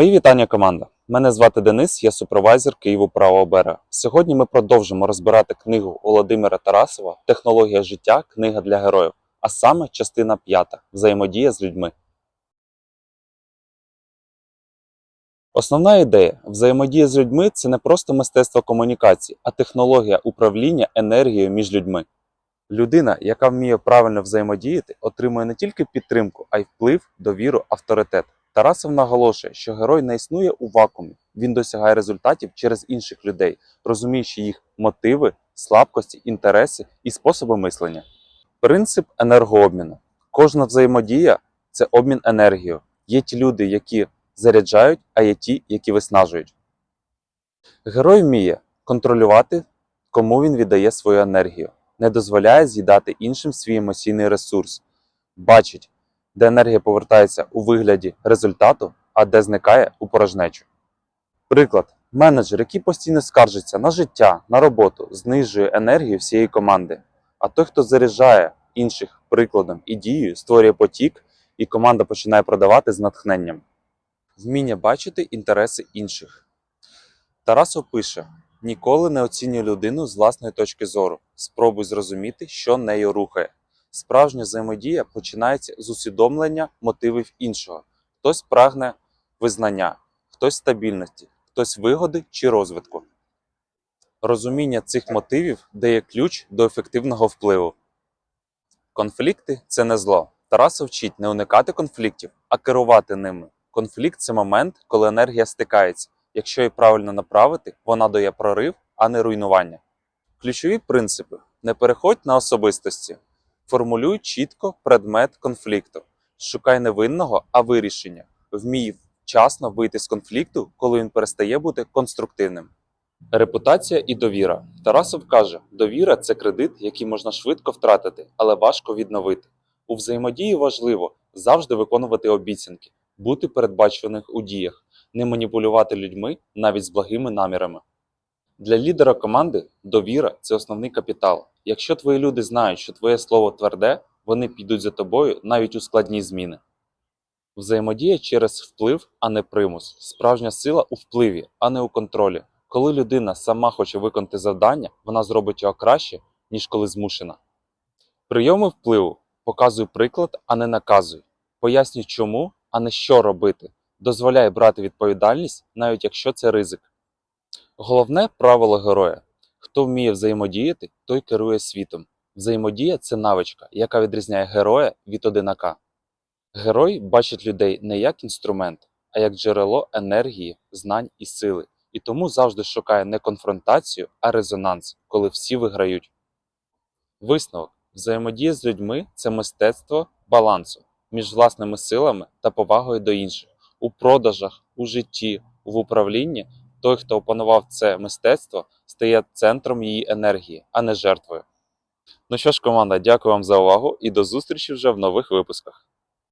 Мої вітання, команда. Мене звати Денис, я супервайзер Києву правого берега. Сьогодні ми продовжимо розбирати книгу Володимира Тарасова Технологія життя. Книга для героїв, а саме частина п'ята взаємодія з людьми. Основна ідея взаємодія з людьми це не просто мистецтво комунікації, а технологія управління енергією між людьми. Людина, яка вміє правильно взаємодіяти, отримує не тільки підтримку, а й вплив, довіру, авторитет. Тарасов наголошує, що герой не існує у вакуумі, він досягає результатів через інших людей, розуміючи їх мотиви, слабкості, інтереси і способи мислення. Принцип енергообміну. Кожна взаємодія це обмін енергією. Є ті люди, які заряджають, а є ті, які виснажують. Герой вміє контролювати, кому він віддає свою енергію, не дозволяє з'їдати іншим свій емоційний ресурс, бачить, де енергія повертається у вигляді результату, а де зникає у порожнечу. Приклад: менеджер, який постійно скаржиться на життя, на роботу, знижує енергію всієї команди. А той, хто заряджає інших прикладом і дією, створює потік, і команда починає продавати з натхненням. Вміння бачити інтереси інших. Тарасов пише: ніколи не оцінюй людину з власної точки зору. Спробуй зрозуміти, що нею рухає. Справжня взаємодія починається з усвідомлення мотивів іншого. Хтось прагне визнання, хтось стабільності, хтось вигоди чи розвитку. Розуміння цих мотивів дає ключ до ефективного впливу. Конфлікти це не зло. Тарасов вчить не уникати конфліктів, а керувати ними. Конфлікт це момент, коли енергія стикається. Якщо її правильно направити, вона дає прорив, а не руйнування. Ключові принципи: не переходь на особистості, формулюй чітко предмет конфлікту, шукай не винного, а вирішення. Вмій вчасно вийти з конфлікту, коли він перестає бути конструктивним. Репутація і довіра. Тарасов каже: довіра це кредит, який можна швидко втратити, але важко відновити. У взаємодії важливо завжди виконувати обіцянки, бути передбачуваних у діях, не маніпулювати людьми навіть з благими намірами. Для лідера команди довіра це основний капітал. Якщо твої люди знають, що твоє слово тверде, вони підуть за тобою навіть у складні зміни. Взаємодія через вплив, а не примус. Справжня сила у впливі, а не у контролі. Коли людина сама хоче виконати завдання, вона зробить його краще, ніж коли змушена. Прийоми впливу показуй приклад, а не наказуй. Пояснюй чому, а не що робити. Дозволяй брати відповідальність, навіть якщо це ризик. Головне правило героя: хто вміє взаємодіяти, той керує світом. Взаємодія це навичка, яка відрізняє героя від одинака. Герой бачить людей не як інструмент, а як джерело енергії, знань і сили, і тому завжди шукає не конфронтацію, а резонанс, коли всі виграють. Висновок: взаємодія з людьми це мистецтво балансу між власними силами та повагою до інших. У продажах, у житті, в управлінні той, хто опанував це мистецтво, стає центром її енергії, а не жертвою. Ну що ж, команда, дякую вам за увагу і до зустрічі вже в нових випусках.